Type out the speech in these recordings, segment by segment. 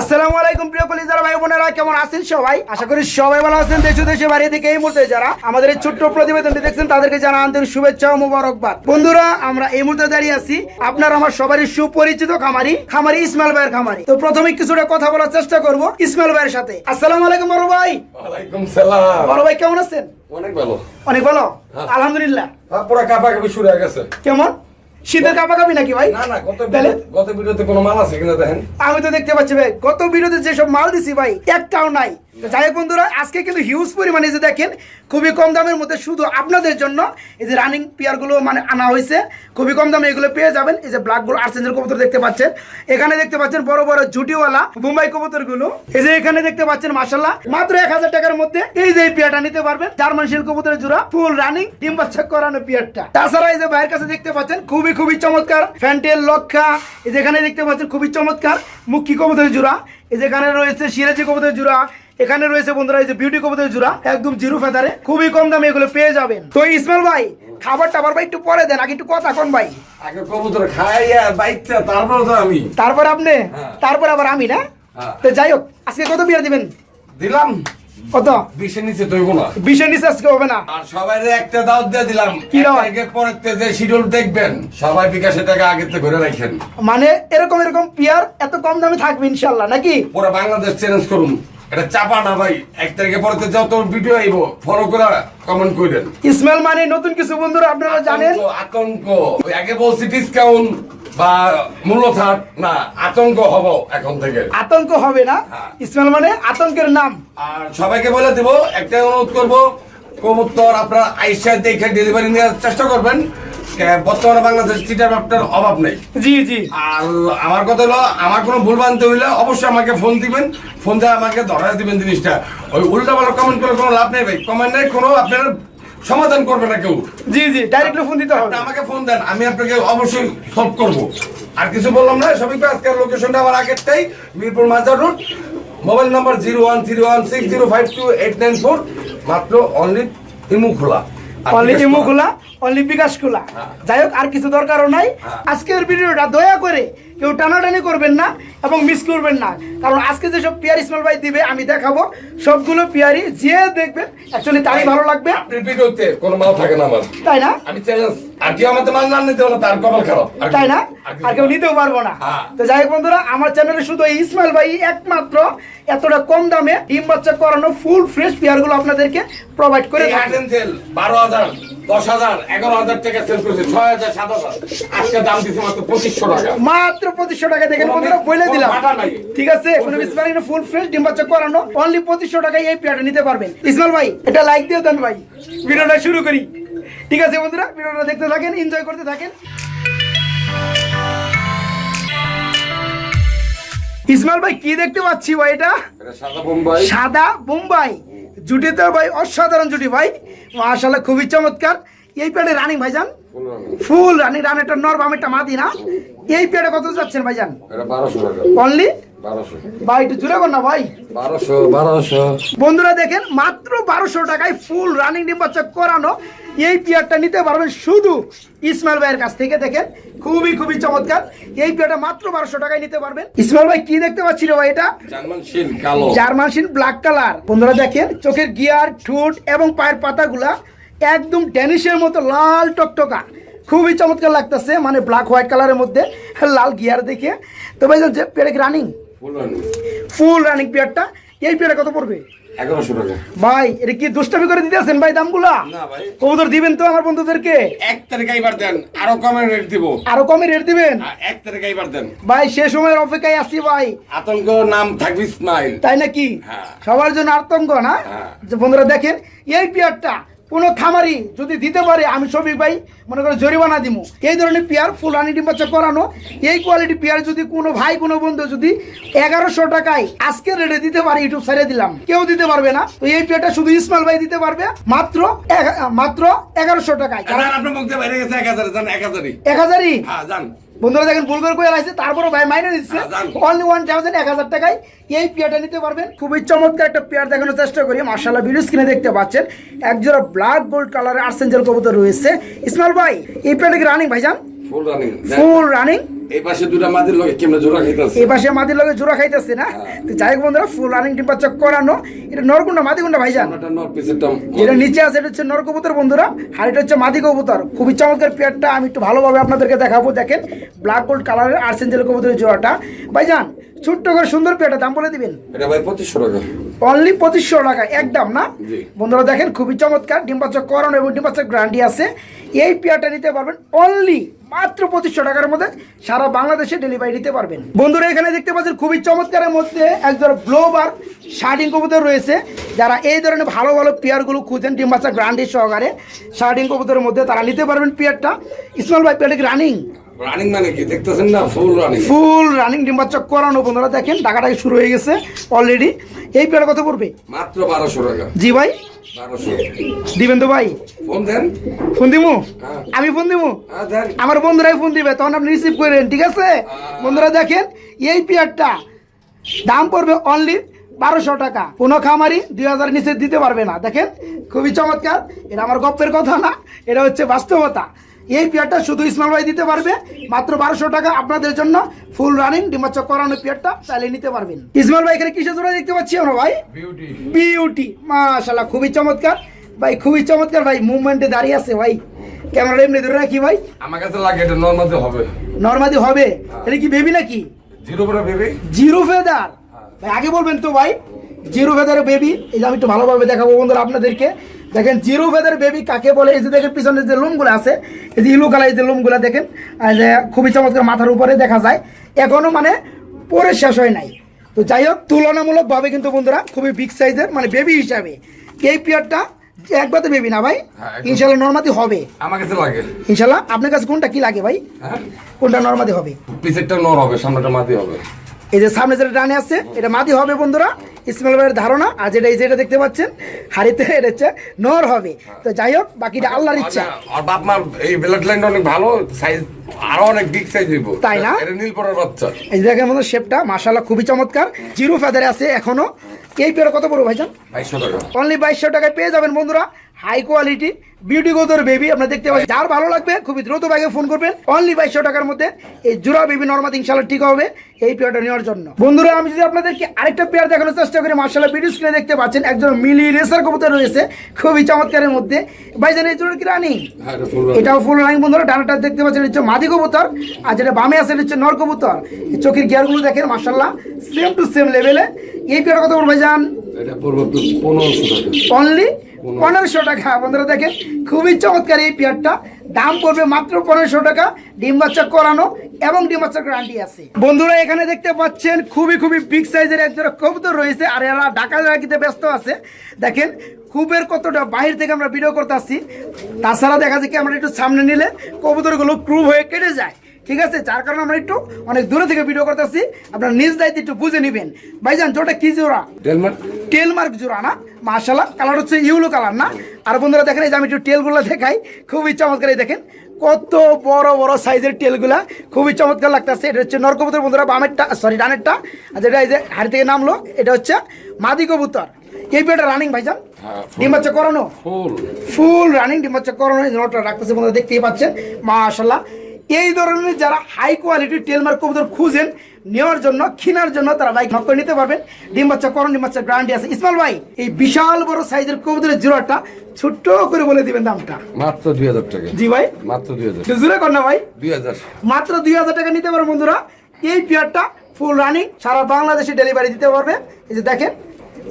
আসসালামু আলাইকুম প্রিয় কলিজারা ভাই বোনেরা কেমন আছেন সবাই? আশা করি সবাই ভালো আছেন। দেশ দেশে বাইরে থেকে এই মুহূর্তে যারা আমাদের এই ছোট্ট প্রতিবেদনটি দেখছেন তাদেরকে জানা আন্তরিক শুভেচ্ছা ও মুবারকবাদ। বন্ধুরা আমরা এই মুহূর্তে দাঁড়িয়ে আছি আপনার আমার সবারই সুপরিচিত খামারি খামারি ইসমাইল ভাইয়ের খামারি। তো প্রথমে কিছুটা কথা বলার চেষ্টা করব ইসমাইল ভাইয়ের সাথে। আসসালামু আলাইকুম বড় ভাই। ওয়ালাইকুম সালাম। বড় ভাই কেমন আছেন? অনেক ভালো। অনেক ভালো? হ্যাঁ। আলহামদুলিল্লাহ। পুরো কাপা কাপি শুরু হয়ে গেছে। কেমন? শীতের কাপাকাপি নাকি ভাই? না না গত? গত ভিডিওতে কোনো মাল আছে কিনা দেখেন? আমি তো দেখতে পাচ্ছি ভাই গত বিরোধে যেসব মাল দিছি ভাই একটাও নাই। যাই হোক বন্ধুরা, আজকে কিন্তু হিউজ পরিমাণে যে দেখেন, খুবই কম দামের মধ্যে শুধু আপনাদের জন্য এই যে রানিং পেয়ারগুলো মানে আনা হয়েছে। খুবই কম দামে এগুলো পেয়ে যাবেন। এই যে ব্ল্যাকগুলো আর্সেঞ্জেল কবুতর দেখতে পাচ্ছেন। এখানে দেখতে পাচ্ছেন বড় বড় জুটিওয়ালা মুম্বাই কবুতরগুলো এই যে এখানে দেখতে পাচ্ছেন মাসাল্লাহ মাত্র এক হাজার টাকার মধ্যে এই যে পেয়ারটা নিতে পারবেন। জার্মান শিল কবুতরের জোড়া ফুল রানিং ডিম বাচ্চা করানো পেয়ারটা তাছাড়া এই যে ভাইয়ের কাছে দেখতে পাচ্ছেন, খুবই খুবই চমৎকার ফ্যান্টেল লক্ষা। এই যেখানে দেখতে পাচ্ছেন, খুবই চমৎকার মুখী কবুতরের জোড়া। এই যেখানে রয়েছে সিরাজি কবুতরের জোড়া। এখানে রয়েছে বন্ধুরা এই যে বিউটি কবুতরের জোড়া একদম জিরো ফেদারে খুবই কম দামে এগুলো পেয়ে যাবেন। তো ইসমাইল ভাই খাবার টাবার ভাই একটু পরে দেন আগে একটু কথা কোন ভাই। আগে কবুতর খাইয়া বাইকটা তারপর তো আমি। তারপর আপনি? হ্যাঁ। তারপর আবার আমি না? হ্যাঁ। তো যাই হোক আজকে কত বিয়ার দিবেন? দিলাম। কত? বিশের নিচে তৈব না। বিশের নিচে আজকে হবে না। আর সবাই একটা দাওয়াত দিয়ে দিলাম কি? একে পরের যে শিডিউল দেখবেন সবাই বিকাশে টাকা আগে থেকে ঘুরে রাখেন। মানে এরকম এরকম পিয়ার এত কম দামে থাকবে ইনশাল্লাহ নাকি? পুরো বাংলাদেশ চ্যালেঞ্জ করুন। এটা চাপা না ভাই। এক তারিখে পরে যত ভিডিও আইব। ফলো করে কমেন্ট করেন ইসমাইল মানে নতুন কিছু বন্ধুরা আপনারা জানেন? আতঙ্ক, আগে বলছি ডিসকাউন্ট বা মূল্য ছাড় না আতঙ্ক হব এখন থেকে। আতঙ্ক হবে না? হ্যাঁ। ইসমাইল মানে আতঙ্কের নাম। আর সবাইকে বলে দেব একটা অনুরোধ করব কবুতর আপনার আইসা দেখে ডেলিভারি নেওয়ার চেষ্টা করবেন। বর্তমানে বাংলাদেশ চিটার আপনার অভাব নেই। জি জি। আর আমার কথা হলো আমার কোনো ভুল বানতে হইলে অবশ্যই আমাকে ফোন দিবেন। ফোন দিয়ে আমাকে ধরা দিবেন জিনিসটা। ওই উল্টা পাল্টা কমেন্ট করে কোনো লাভ নেই ভাই। কমেন্টে কোনো আপনার সমাধান করবে না কেউ। জি জি ডাইরেক্টলি ফোন দিতে হবে। আমাকে ফোন দেন আমি আপনাকে অবশ্যই সলভ করব। আর কিছু বললাম না সবই আজকের লোকেশনটা আমার আগেরটাই Mirpur Mazar road mobile number zero one three one six zero five two eight nine four মাত্র অনলি ইমু খোলা অনলি ইমো। খোলা অনলি বিকাশ খোলা। যাই হোক আর কিছু দরকারও নাই হ্যাঁ। আজকের ভিডিওটা দয়া করে কেউ টানাটানি করবেন না এবং মিস করবেন না। কারণ আজকে যেসব পিয়ার ইসমাইল ভাই দিবে আমি দেখাবো সবগুলো পিয়ারি যে দেখবেন অ্যাকচুয়ালি তারই ভালো লাগবে। আপনার ভিডিওতে কোনো মাল থাকে না আমার। তাই না? আমি চ্যালেঞ্জ আর কেউ আমাদের মাল না নিতে হলো তার কপাল খারাপ। তাই না? আর কেউ নিতেও পারব না। হ্যাঁ। তো যাই হোক বন্ধুরা আমার চ্যানেলে শুধু এই ইসমাইল ভাই একমাত্র। এতটা কম দামে ডিম বাচ্চা করানো ফুল ফ্রেশ পেয়ারগুলো আপনাদেরকে প্রোভাইড করে এই থাকে। হার্ডেন তেল বারো হাজার। দশ হাজার এগারো হাজার টাকা সেল করেছে ছয় হাজার সাত হাজার। আজকে দাম দিচ্ছে মাত্র পঁচিশশো টাকা। মাত্র পঁচিশশো টাকা দেখেন বন্ধুরা বলে দিলাম। ঠিক আছে কোনো বিসমারি ফুল ফ্রেশ ডিম বাচ্চা করানো অনলি পঁচিশশো টাকায় এই পেয়ারটা নিতে পারবেন। ভাই এটা লাইক দিয়ে দেন ভাই। ভিডিওটা শুরু করি। ঠিক আছে বন্ধুরা ভিডিওটা দেখতে থাকেন এনজয় করতে থাকেন। ইসমাইল ভাই কি দেখতে পাচ্ছি ভাই এটা সাদা বোম্বাই। সাদা বোম্বাই। জুটিতে ভাই অসাধারণ জুটি ভাই। মাশাআল্লাহ খুবই চমৎকার। এই পেয়ারে রানিং ভাইজান? Full running. রানেরটা নর বামেরটা মাদি না। এই পেয়ারে কত যাচ্ছেন ভাইজান? অনলি? ভাই একটু জুড়ে কর না ভাই। বারোশো বারোশো। বন্ধুরা দেখেন মাত্র বারোশো টাকায় ফুল রানিং ডিম বাচ্চা করানো। এই পেয়ারটা নিতে পারবেন শুধু ইসমাইল ভাইয়ের কাছ থেকে দেখেন। খুবই খুবই চমৎকার। এই পেয়ারটা মাত্র বারোশো টাকায় নিতে পারবেন। ইসমাইল ভাই কি দেখতে পাচ্ছিল ভাই এটা? জার্মান শিল ব্ল্যাক কালার বন্ধুরা দেখেন চোখের গিয়ার ঠুট এবং পায়ের পাতাগুলা একদম ড্যানিশের মতো লাল টকটকা। খুবই চমৎকার লাগতেছে মানে ব্ল্যাক হোয়াইট কালারের মধ্যে লাল গিয়ার দেখে। তো ভাই যে পেয়ারে রানিং ফুল রানি। ফুল রানিং পেয়ারটা। এই পেয়ারে কত পড়বে? টাকা। ভাই এটা কি দুষ্টামি করে দিতেছেন ভাই দামগুলা? না ভাই। কবুতর দিবেন তো আমার বন্ধুদেরকে? এক তারিখে এবার দেন আরও কমে রেট দিব। আরও কমে রেট দিবেন? এক তারিখে এবার দেন। ভাই সে সময়ের অপেক্ষায় আছি ভাই। আতঙ্ক নাম থাকবে স্মাইল তাই নাকি? হ্যাঁ। সবার জন্য আতঙ্ক না? হ্যাঁ। যে বন্ধুরা দেখেন এই পেয়ারটা কোনো খামারি যদি দিতে পারে আমি সবই ভাই মনে করো জরিমানা দিব এই ধরনের পেয়ার ফুল রানি ডিম বাচ্চা করানো এই কোয়ালিটি পেয়ার যদি কোনো ভাই কোনো বন্ধু যদি এগারোশো টাকায় আজকে রেটে দিতে পারে ইউটিউব ছেড়ে দিলাম। কেউ দিতে পারবে না। তো এই পেয়ারটা শুধু ইসমাইল ভাই দিতে পারবে মাত্র মাত্র এগারোশো টাকায়। গেছে এক হাজারই। এক হাজারই? হ্যাঁ জান বন্ধুরা দেখেন ভুল করে কয়ে লাগছে তারপরে ভাই মাইনে দিচ্ছে। অনলি ওয়ান থাউজেন্ড এক হাজার টাকায় এই পেয়ারটা নিতে পারবেন। খুবই চমৎকার একটা পেয়ার দেখানোর চেষ্টা করি। মার্শাল্লাহ ভিডিও স্ক্রিনে দেখতে পাচ্ছেন একজোড়া ব্ল্যাক গোল্ড কালারের আর্সেঞ্জেল কবুতর রয়েছে। ইসমাইল ভাই এই পেয়ারটা কি রানিং ভাইজান? ফুল রানিং ফুল রানিং এই পাশে দুটা মাঝের লোকে কেমনে জোড়া খাইতেছে? এই পাশে মাদির লগে জোড়া খাইতেছে না? তো যাই হোক বন্ধুরা ফুল রানিং ডিম বাচ্চা করানো। এটা নরগুন্ডা মাদিগুন্ডা ভাইজান? সামনেটা নর পিছেরটা যেটা নিচে আছে এটা হচ্ছে নর কবুতর বন্ধুরা আর এটা হচ্ছে মাদি কবুতর। খুবই চমৎকার পেয়ারটা আমি একটু ভালোভাবে আপনাদেরকে দেখাবো দেখেন ব্ল্যাক গোল্ড কালারের আর্সেঞ্জেল কবুতরের জোড়াটা। ভাইজান ছোট্ট করে সুন্দর পেয়ারটা দাম বলে দিবেন? এটা ভাই পঁচিশশো টাকা। অনলি পঁচিশশো টাকা একদম না? বন্ধুরা দেখেন খুবই চমৎকার। ডিম বাচ্চা করানো এবং ডিম বাচ্চা গ্যারান্টি আছে। এই পেয়ারটা নিতে পারবেন অনলি মাত্র পঁচিশশো টাকার মধ্যে সারা বাংলাদেশে ডেলিভারি দিতে পারবেন। বন্ধুরা এখানে দেখতে পাচ্ছেন খুবই চমৎকারের মধ্যে একজন ব্লোবার শার্টিং কবুতর রয়েছে। যারা এই ধরনের ভালো ভালো পেয়ারগুলো খুঁজেন ডিম বাচ্চা গ্যারান্টি সহকারে শার্টিং কবুতরের মধ্যে তারা নিতে পারবেন পেয়ারটা। ইসমাল ভাই পেয়ারটা রানিং রানিং মানে কি? দেখতেছেন না? ফুল রানিং ফুল রানিং ডিম বাচ্চা করানো বন্ধুরা দেখেন টাকাটাকে শুরু হয়ে গেছে অলরেডি এই পেয়ার কত পড়বে? মাত্র বারোশো টাকা। জি ভাই। বারোশো। দিবেন তো ভাই। ফোন দেন। ফোন দিমু? হ্যাঁ। আমি ফোন দিমু? হ্যাঁ আমার বন্ধুরাই ফোন দিবে তখন আপনি রিসিভ করেন ঠিক আছে? বন্ধুরা দেখেন এই পেয়ারটা দাম পড়বে অনলি বারোশো টাকা। কোনো খামারি দুই হাজার নিচে দিতে পারবে না। দেখেন খুবই চমৎকার। এটা আমার গপ্পের কথা না এটা হচ্ছে বাস্তবতা। এই পেয়ারটা শুধু ইসমাল ভাই দিতে পারবে মাত্র বারোশো টাকা আপনাদের জন্য ফুল রানিং ডিমাচ্চা করানো পেয়ারটা চাইলে নিতে পারবেন। ইসমাল ভাই এখানে কিসের জোড়া দেখতে পাচ্ছি আমরা ভাই? বিউটি মাশাল্লাহ খুবই চমৎকার। ভাই খুবই চমৎকার ভাই মুভমেন্টে দাঁড়িয়ে আছে ভাই। ক্যামেরা এমনি ধরে রাখি ভাই। আমার কাছে লাগে এটা নর্মাল হবে। নর্মাদি হবে? এটা কি বেবি নাকি? জিরো করে ভেবে জিরো ফেদার ভাই আগে বলবেন তো ভাই জিরো ফেদারের বেবি এই যে আমি একটু ভালোভাবে দেখাবো বন্ধুরা আপনাদেরকে। দেখেন জিরো ফেদার বেবি কাকে বলে? এই যে দেখেন পিছনে যে লোমগুলো আছে এই যে ইলু কালার এই যে লোমগুলো দেখেন আর যে খুবই চমৎকার মাথার উপরে দেখা যায় এখনও মানে পরে শেষ হয় নাই। তো যাই হোক তুলনামূলকভাবে কিন্তু বন্ধুরা খুবই বিগ সাইজের মানে বেবি হিসাবে এই পিয়ারটা একবার তো বেবি না ভাই? হ্যাঁ, ইনশাল্লাহ নর্মাদি হবে। আমার কাছে লাগে। ইনশাল্লাহ আপনার কাছে কোনটা কি লাগে ভাই? হ্যাঁ? কোনটা নর্মাদি হবে? পিছেরটা নর হবে সামনেটা মাটি হবে। এই যে সামনে যেটা ডানে আছে এটা মাদি হবে বন্ধুরা ইসমাইল ভাইয়ের ধারণা। আর যেটা এই যেটা দেখতে পাচ্ছেন হাড়িতে এটা হচ্ছে নর হবে। তো যাই হোক বাকিটা আল্লাহর ইচ্ছা। আর বাপ মার এই ব্লাড লাইনটা অনেক ভালো সাইজ আরও অনেক বিগ সাইজ হইব। তাই না? এটা নীল পরার বাচ্চা। এই যে দেখেন মতো শেপটা মাশাল্লাহ খুবই চমৎকার। জিরো ফেদারে আছে এখনও। এই পেয়ার কত বড় ভাইজান? বাইশশো টাকা। অনলি বাইশশো টাকায় পেয়ে যাবেন বন্ধুরা। হাই কোয়ালিটি বিউটি গোদর বেবি আপনারা দেখতে পাচ্ছেন যার ভালো লাগবে খুবই দ্রুত ব্যাগে ফোন করবেন। অনলি বাইশশো টাকার মধ্যে এই জোড়া বেবি নর্মাদ ইনশাল্লাহ ঠিক হবে এই পেয়ারটা নেওয়ার জন্য। বন্ধুরা আমি যদি আপনাদেরকে আরেকটা পেয়ার দেখানোর চেষ্টা করি মার্শাল্লাহ ভিডিও স্ক্রিনে দেখতে পাচ্ছেন একজন মিলি রেসার কবুতর রয়েছে খুবই চমৎকারের মধ্যে। ভাইজান এই জোড়া কি রানি? হ্যাঁ এটাও ফুল রানি বন্ধুরা ডানাটা দেখতে পাচ্ছেন হচ্ছে মাদি কবুতর আর যেটা বামে আছে হচ্ছে নর কবুতর। এই চোখের গিয়ারগুলো দেখেন মার্শাল্লাহ সেম টু সেম লেভেলে এই পেয়ার কথা বলব পনেরোশো টাকা। অনলি পনেরোশো টাকা বন্ধুরা দেখেন খুবই চমৎকার এই পেয়ারটা। দাম পড়বে মাত্র পনেরোশো টাকা ডিম বাচ্চা করানো এবং ডিম গ্যারান্টি আছে। বন্ধুরা এখানে দেখতে পাচ্ছেন খুবই খুবই বিগ সাইজের একজোড়া কবুতর রয়েছে আর এরা ঢাকা রাখিতে ব্যস্ত আছে। দেখেন খুবের কতটা বাইরে থেকে আমরা ভিডিও করতে আসছি তাছাড়া দেখা যায় কি আমরা একটু সামনে নিলে কবুতরগুলো ক্রুব হয়ে কেটে যায়। ঠিক আছে? যার কারণে আমরা একটু অনেক দূরে থেকে ভিডিও করতেছি। আপনার নিজ দায়িত্ব একটু বুঝে নেবেন। ভাইজান জোটা কি জোড়া? ডেলমার টেল মার্ক জোড়া না? মার্শাল্লাহ কালার হচ্ছে ইউলো কালার না? আর বন্ধুরা দেখেন এই যে আমি একটু টেলগুলো দেখাই খুবই চমৎকার এই দেখেন। কত বড় বড় সাইজের টেলগুলা খুবই চমৎকার লাগতেছে। এটা হচ্ছে নরকবুতর বন্ধুরা বামেরটা সরি ডানেরটা। আর যেটা এই যে হাড়ি থেকে নামলো এটা হচ্ছে মাদি কবুতর। এই পেটা রানিং ভাইজান? হ্যাঁ, ডিম বাচ্চা করানো? ফুল ফুল রানিং ডিম বাচ্চা করানো নোটটা রাখতেছে বন্ধুরা দেখতেই পাচ্ছেন। মাশাল্লাহ এই ধরনের যারা হাই কোয়ালিটির টেলমার্ক কবুতর খুঁজেন নেওয়ার জন্য কেনার জন্য তারা বাইক নক করে নিতে পারবেন। ডিম বাচ্চা করণ ডিম বাচ্চা গ্যারান্টি আছে। ইসমাল ভাই এই বিশাল বড় সাইজের কবুতরের জোড়াটা ছোট্ট করে বলে দিবেন দামটা। মাত্র দুই হাজার টাকা। জি ভাই। মাত্র দুই হাজার। জোরে কর না ভাই। দুই হাজার। মাত্র দুই হাজার টাকা নিতে পারো বন্ধুরা। এই পেয়ারটা ফুল রানিং সারা বাংলাদেশে ডেলিভারি দিতে পারবে। এই যে দেখেন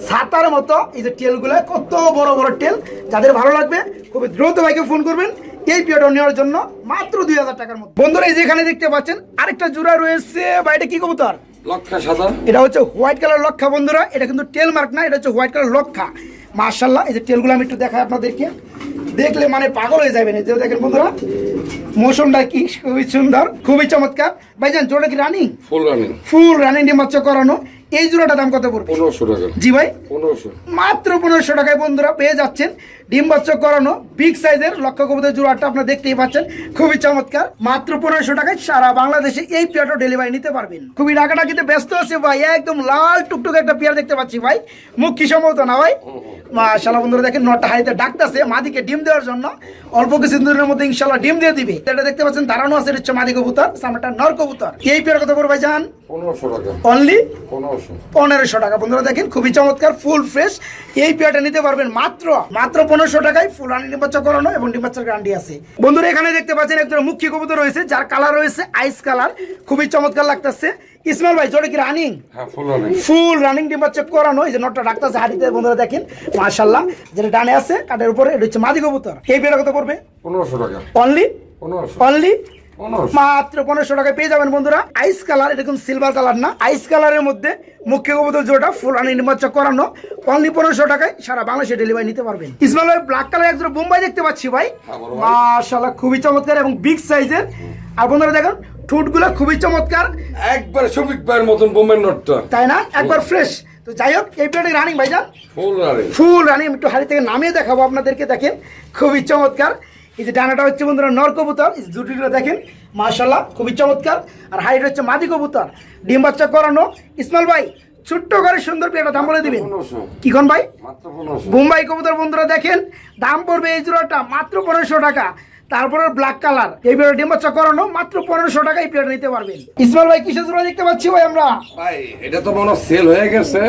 সাতার মতো এই যে টেলগুলো কত বড় বড় টেল যাদের ভালো লাগবে খুবই দ্রুত বাইকে ফোন করবেন। এই পেয়ারটা নেওয়ার জন্য মাত্র দুই হাজার টাকার মতো বন্ধুরা এই যে এখানে দেখতে পাচ্ছেন আরেকটা জোড়া রয়েছে। বা এটা কি কবুতর? লক্ষা সাদা। এটা হচ্ছে হোয়াইট কালার লক্ষা বন্ধুরা। এটা কিন্তু টেল মার্ক না এটা হচ্ছে হোয়াইট কালার লক্ষা। মার্শাল্লাহ এই যে টেলগুলো আমি একটু দেখাই আপনাদেরকে। দেখলে মানে পাগল হয়ে যাবেন। এই যে দেখেন বন্ধুরা মৌসুমটা কি খুবই সুন্দর খুবই চমৎকার। ভাইজান জোড়া কি running full running full running ডিম করানো। এই জোড়াটা দাম কত পড়বে? পনেরোশো টাকা। জি ভাই। পনেরোশো। মাত্র পনেরোশো টাকায় বন্ধুরা পেয়ে যাচ্ছেন ডিম বাচ্চা করানো বিগ সাইজের লক্ষ্য কবুতর জোড়াটা আপনারা দেখতেই পাচ্ছেন। খুবই চমৎকার। মাত্র পনেরোশো টাকায় সারা বাংলাদেশে এই পেয়ারটা ডেলিভারি নিতে পারবেন। খুবই ডাকাডাকিতে ব্যস্ত আছে ভাই। একদম লাল টুকটুক একটা পেয়ার দেখতে পাচ্ছি ভাই। মুখ কি সম্ভবত না ভাই? মাশাল্লাহ বন্ধুরা দেখেন নটা হাইতে ডাকতেছে মাদিকে ডিম দেওয়ার জন্য। অল্প কিছু দিনের মধ্যে ইনশাল্লাহ ডিম দিয়ে দিবে। এটা দেখতে পাচ্ছেন দাঁড়ানো আছে হচ্ছে মাদি কবুতর সামনেটা নর কবুতর। এই পেয়ার কত করবে জান পনেরোশো টাকা অনলি পনেরোশো। টাকা। বন্ধুরা দেখেন খুবই চমৎকার ফুল ফ্রেশ এই নিতে পারবেন মাত্র মাত্র পনেরোশো টাকায় ফুল রানি ডিম্বাচ্চা করানো এবং ডিম্বাচ্চার গ্যারান্টি আছে। বন্ধুরা এখানে দেখতে পাচ্ছেন একজন মুখ্য কবুতর রয়েছে যার কালার রয়েছে আইস কালার খুবই চমৎকার লাগতেছে। ইসমাইল ভাই জোরে কি রানিং ফুল রানিং ডিম্বাচ্চা করানো এই যে নটটা ডাকতেছে হাড়িতে বন্ধুরা দেখেন মাশাল্লাহ যেটা ডানে আছে কাঠের উপরে এটা হচ্ছে মাদি কবুতর। এই পেয়ারটা কত পড়বে? পনেরোশো টাকা। অনলি অনলি মাত্র পনেরোশো টাকায় পেয়ে যাবেন বন্ধুরা। আইস কালার এরকম সিলভার কালার না। আইস কালারের মধ্যে মুখ্য কবুতর জোড়া ফুল আনি নির্বাচ করানো। অনলি পনেরোশো টাকায় সারা বাংলাদেশে ডেলিভারি নিতে পারবেন। ইসমাইল ভাই ব্ল্যাক কালার একজন বোম্বাই দেখতে পাচ্ছি ভাই। হ্যাঁ। মাশাল্লাহ খুবই চমৎকার এবং বিগ সাইজের আর বন্ধুরা দেখুন ঠোঁটগুলো খুবই চমৎকার। একবার শফিক ভাইয়ের মতন বোম্বের নোটটা তাই না? একবার ফ্রেশ তো যাই হোক এই প্লেটে রানিং ভাইজান ফুল রানিং ফুল রানি একটু হাড়ি থেকে নামিয়ে দেখাবো আপনাদেরকে দেখেন। খুবই চমৎকার। এই যে ডানাটা হচ্ছে বন্ধুরা নর কবুতর এই জুটিগুলো দেখেন মাশাল্লাহ খুবই চমৎকার। আর হাইট হচ্ছে মাদি কবুতর ডিম বাচ্চা করানো। ইসমাইল ভাই ছোট্ট করে সুন্দর পেটা দাম বলে দিবেন। কি কোন ভাই? বোম্বাই কবুতর বন্ধুরা দেখেন দাম পড়বে এই জোড়াটা মাত্র পনেরোশো টাকা। তারপরে ব্ল্যাক কালার এই পেয়ারা ডিম বাচ্চা করানো মাত্র পনেরোশো টাকা এই পেয়ারা নিতে পারবেন। ইসমাইল ভাই কিসের জোড়া দেখতে পাচ্ছি ভাই আমরা? ভাই এটা তো মনে সেল হয়ে গেছে।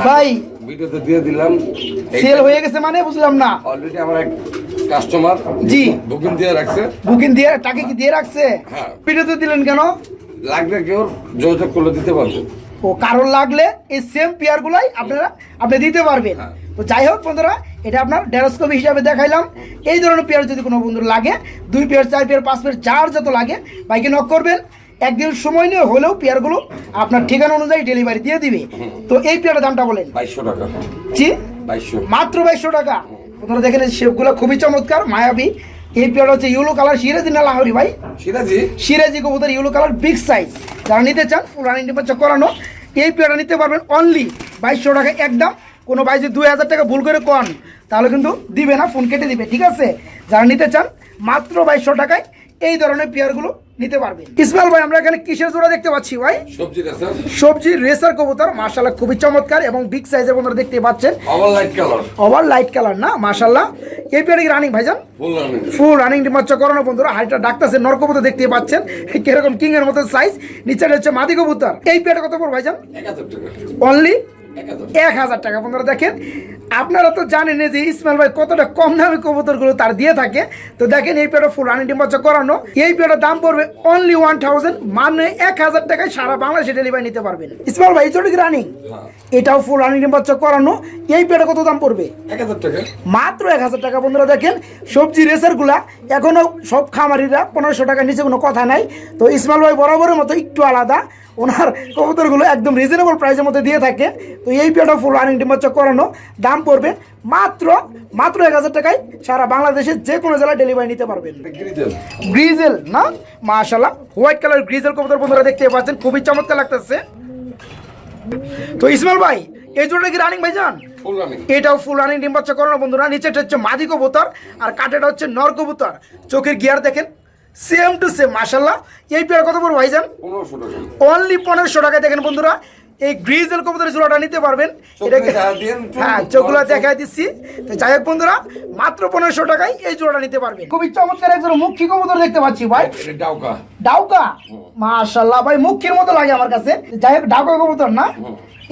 ভাই ভিডিওতে দিয়ে দিলাম। সেল হয়ে গেছে মানে বুঝলাম না। অলরেডি আমার এক কাস্টমার জি। বুকিং দিয়ে রাখছে। বুকিং দিয়ে টাকা কি দিয়ে রাখছে? হ্যাঁ। ভিডিওতে দিলেন কেন? লাগবে কেউ যোগাযোগ করলে দিতে পারব? ও কারোর লাগলে এই সেম পেয়ার গুলাই আপনারা আপনি দিতে পারবেন। হ্যাঁ। তো যাই হোক বন্ধুরা এটা আপনার ডেরোস্কোপি হিসাবে দেখাইলাম। এই ধরনের পেয়ার যদি কোনো বন্ধুর লাগে দুই পেয়ার চার পেয়ার পাঁচ পেয়ার যার যত লাগে বাইকে নক করবেন। একদিন সময় নিয়ে হলেও পেয়ারগুলো আপনার ঠিকানা অনুযায়ী ডেলিভারি দিয়ে দিবে। তো এই পেয়ারের দামটা বলেন। বাইশশো টাকা। জি বাইশশো। মাত্র বাইশশো টাকা। আপনারা দেখেন শেপগুলো খুবই চমৎকার মায়াবী। এই পেয়ার হচ্ছে ইউলো কালার সিরাজি না লাহরি ভাই? সিরাজি? সিরাজি কবুতর ইউলো কালার বিগ সাইজ যারা নিতে চান পুরানি নির্বাচন করানো এই পেয়ারটা নিতে পারবেন অনলি বাইশশো টাকা একদম। কোনো ভাই যদি দুই হাজার টাকা ভুল করে কন তাহলে কিন্তু দিবে না ফোন কেটে দিবে ঠিক আছে? যারা নিতে চান মাত্র বাইশশো টাকায় এই ধরনের পেয়ারগুলো নিতে পারবেন ইসমাইল ভাই আমরা এখানে কিসের জোড়া দেখতে পাচ্ছি ভাই? সবজি রেসার কবুতর মার্শাল্লাহ খুবই চমৎকার এবং বিগ সাইজের বন্ধুরা দেখতে পাচ্ছেন। আবার light colour over light colour না মার্শাল্লাহ এই পেয়ারে কি রানিং ভাইজান? ফুল রানিং ফুল রানিং ডিমাচ্ছ করানো বন্ধুরা হাইটটা ডাকতেছে নরকবুতর দেখতে পাচ্ছেন। কীরকম কিং এর মতো সাইজ নিচেটা হচ্ছে মাদি কবুতর। এই পেয়ারটা কত পড়বে ভাইজান? টাকা। অনলি এক হাজার টাকা। বন্ধুরা দেখেন আপনারা তো জানেন যে ইসমাইল ভাই কতটা কম দামি কবুতরগুলো তার দিয়ে থাকে। তো দেখেন এই পেয়ারটা ফুল রানিং ডিম্বাচ্চা করানো। এই পেয়ারটার দাম পড়বে অনলি ওয়ান থাউজেন্ড মানে এক হাজার টাকায় সারা বাংলাদেশে ডেলিভারি নিতে পারবেন। ইসমাইল ভাই এই ছোট কি রানিং হ্যাঁ। এটাও ফুল রানিং ডিম্বাচ্চা করানো। এই পেয়ারটা কত দাম পড়বে? এক হাজার টাকা। মাত্র এক হাজার টাকা। বন্ধুরা দেখেন সবজি রেসারগুলা এখনও সব খামারিরা পনেরোশো টাকার নিচে কোনো কথা নাই। তো ইসমাইল ভাই বরাবরের মতো একটু আলাদা। ওনার কবুতরগুলো একদম রিজনেবল প্রাইসের মধ্যে দিয়ে থাকে। তো এই পেটা ফুল রানিং ডিম্বাচ্চা করানো। দাম পড়বে মাত্র মাত্র এক হাজার টাকায় সারা বাংলাদেশের যে কোনো জেলায় ডেলিভারি নিতে পারবেন। গ্রিজেল না? মাশাল্লাহ হোয়াইট কালার গ্রিজেল কবুতর বন্ধুরা দেখতে পাচ্ছেন। খুবই চমৎকার লাগতেছে। তো ইসমাইল ভাই এই জোড়া কি রানিং ভাইজান? ফুল রানিং এটাও ফুল রানিং ডিম বাচ্চা করানো বন্ধুরা। নিচেটা হচ্ছে মাদি কবুতর আর কাটেটা হচ্ছে নর কবুতর। চোখের গিয়ার দেখেন। সেম টু সেম মাশাল্লাহ এই পেয়ার কত বড় ভাইজান? অনলি পনেরোশো টাকায় দেখেন বন্ধুরা এই গ্রিজেল কবুতরের জোড়াটা নিতে পারবেন। এটাকে হ্যাঁ চোখগুলো দেখাই দিচ্ছি। তো যাই হোক বন্ধুরা মাত্র পনেরোশো টাকায় এই জোড়াটা নিতে পারবেন। খুবই চমৎকার একজন মুখী কবুতর দেখতে পাচ্ছি ভাই। ডাউকা। ডাউকা? মাশাল্লাহ ভাই মুখির মতো লাগে আমার কাছে। যাই হোক ডাউকা কবুতর না?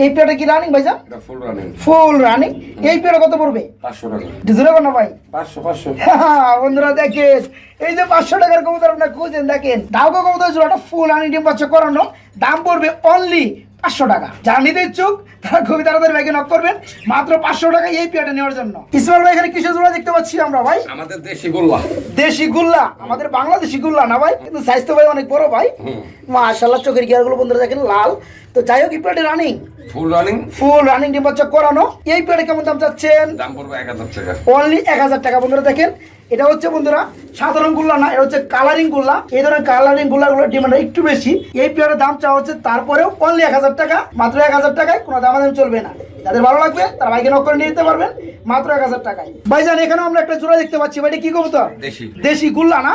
এই পেয়ারটা কি রানিং ভাইজান? এটা ফুল রানিং ফুল রানিং এই পেয়ারা কত পড়বে? পাঁচশো টাকা। ডিজেল না ভাই। পাঁচশো পাঁচশো। হ্যাঁ, বন্ধুরা দেখেন। এই যে পাঁচশো টাকার কবুতর আপনার খুঁজেন দেখেন। ডাউকা কবুতর জোড়াটা ফুল আনি ডিম বাচ্চা করানো। দাম পড়বে অনলি পাঁচশো টাকা। যারা নিতে ইচ্ছুক তারা খুবই তাড়াতাড়ি ব্যাগে নক করবেন। মাত্র পাঁচশো টাকা এই পেয়ারটা নেওয়ার জন্য। ভাই এখানে কিসের জোড়া দেখতে পাচ্ছি আমরা ভাই? আমাদের দেশি গোল্লা। দেশি গুল্লা। আমাদের বাংলাদেশি গুল্লা না ভাই? কিন্তু সাইজ তো ভাই অনেক বড় ভাই। মাশাল্লাহ চোখের গিয়ারগুলো বন্ধুরা দেখেন লাল। তো যাই হোক এই পেয়ারটি running full running full running ডিম বাচ্চা করানো। এই পেয়ারে কেমন দাম চাচ্ছেন? দাম পড়বে এক হাজার টাকা। অনলি এক হাজার টাকা বন্ধুরা দেখেন। এটা হচ্ছে বন্ধুরা সাধারণ গুল্লা না এটা হচ্ছে কালারিং গুল্লা। এই ধরনের কালারিং গুল্লাগুলোর ডিমান্ড একটু বেশি। এই পেয়ারের দাম চাওয়া হচ্ছে তারপরেও অনলি এক হাজার টাকা মাত্র এক হাজার টাকায় কোনো দামাদাম চলবে না। যাদের ভালো লাগবে তারা বাইকে নক করে নিয়ে যেতে পারবেন মাত্র এক হাজার টাকায়। ভাইজান এখানেও আমরা একটা জোড়া দেখতে পাচ্ছি। ভাই এটা কি কবুতর? দেশি। দেশি গুল্লা না?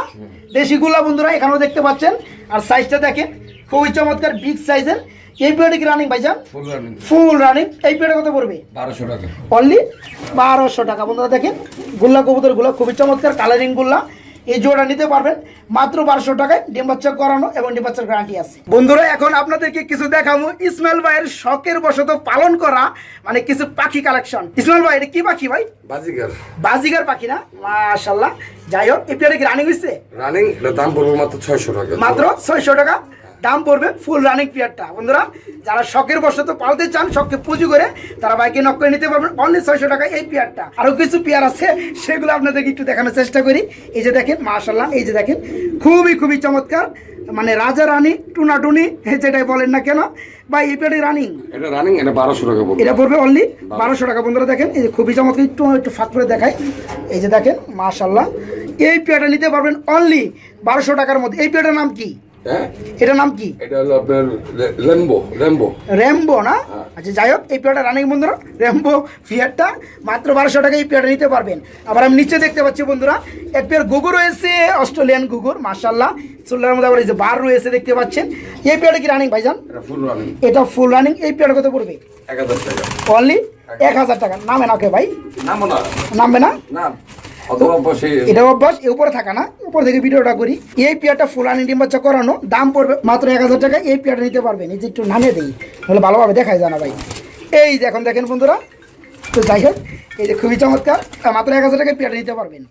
দেশি গুল্লা বন্ধুরা এখানেও দেখতে পাচ্ছেন। আর সাইজটা দেখেন খুবই চমৎকার বিগ সাইজের এই পেয়ারটি কি রানিং ভাইজান? ফুল রানিং ফুল রানিং এই পেয়ারটা কত পড়বে? বারোশো টাকা। অনলি বারোশো টাকা। বন্ধুরা দেখেন গুল্লা কবুতরগুলো খুবই চমৎকার কালারিং গুল্লা। এই জোড়া নিতে পারবেন। মাত্র বারোশো টাকায় ডিম বাচ্চা করানো এবং ডিম বাচ্চার গ্যারান্টি আছে। বন্ধুরা এখন আপনাদেরকে কিছু দেখাবো ইসমাইল ভাইয়ের শখের বশত পালন করা মানে কিছু পাখি কালেকশন ইসমাইল ভাই এটা কি পাখি ভাই? বাজিকার বাজিগার পাখি না? মাশাল্লাহ যাই হোক এই পেয়ারে কি রানিং হয়েছে রানিং এটা দাম পড়বে মাত্র ছয়শো টাকা। মাত্র ছয়শো টাকা। দাম পড়বে ফুল রানিং পেয়ারটা বন্ধুরা যারা শখের বশত পালতে চান শখকে পুজো করে তারা বাইকে নক করে নিতে পারবেন। অনলি ছয়শো টাকা এই পেয়ারটা আরও কিছু পেয়ার আছে সেগুলো আপনাদেরকে একটু দেখানোর চেষ্টা করি। এই যে দেখেন মাশাল্লাহ এই যে দেখেন খুবই খুবই চমৎকার। মানে রাজা রানী টুনাটুনি যেটাই বলেন না কেন বা এই পেয়ারটি রানিং এটা রানিং এটা বারোশো টাকা পড়বে এটা পড়বে অনলি বারোশো। টাকা। বন্ধুরা দেখেন এই যে খুবই চমৎকার একটু একটু ফাঁক করে দেখাই। এই যে দেখেন মাশাল্লাহ এই পেয়ারটা নিতে পারবেন অনলি বারোশো টাকার মধ্যে। এই পেয়ারটার নাম কি? হ্যাঁ? এটার নাম কি? এটা হলো আপনার লেম্বো লেম্বো র্যাম্বো না? আচ্ছা যাই হোক এই পেয়ারটা রানিং বন্ধুরা র্যাম্বো ফিয়ারটা মাত্র বারোশো টাকা এই পেয়ারটা নিতে পারবেন। আবার আমি নিচে দেখতে পাচ্ছি বন্ধুরা এক পেয়ার গুগুর রয়েছে অস্ট্রেলিয়ান গুগুর মার্শাল্লাহ চুল্লার মধ্যে আবার এই যে বার রয়েছে দেখতে পাচ্ছেন। এই পেয়ারটা কি রানিং ভাইজান? এটা ফুল রানিং এটা ফুল রানিং এই পেয়ারটা কত পড়বে? এক হাজার টাকা। অনলি এক হাজার টাকা। নামে না ওকে ভাই? নামো না। নামবে না? এটা অভ্যাস এর উপরে থাকা না, উপর থেকে ভিডিওটা করি। এই পেয়ারটা ফুলানি ডিম বাচ্চা করানো, দাম পড়বে মাত্র এক হাজার টাকা এই পেয়ারটা নিতে পারবেন এই যে একটু নামিয়ে দিই তাহলে ভালোভাবে দেখায় জানা ভাই। এই যে এখন দেখেন বন্ধুরা, তো যাই হোক, এই যে খুবই চমৎকার মাত্র এক হাজার টাকা পেয়ারটা নিতে পারবেন।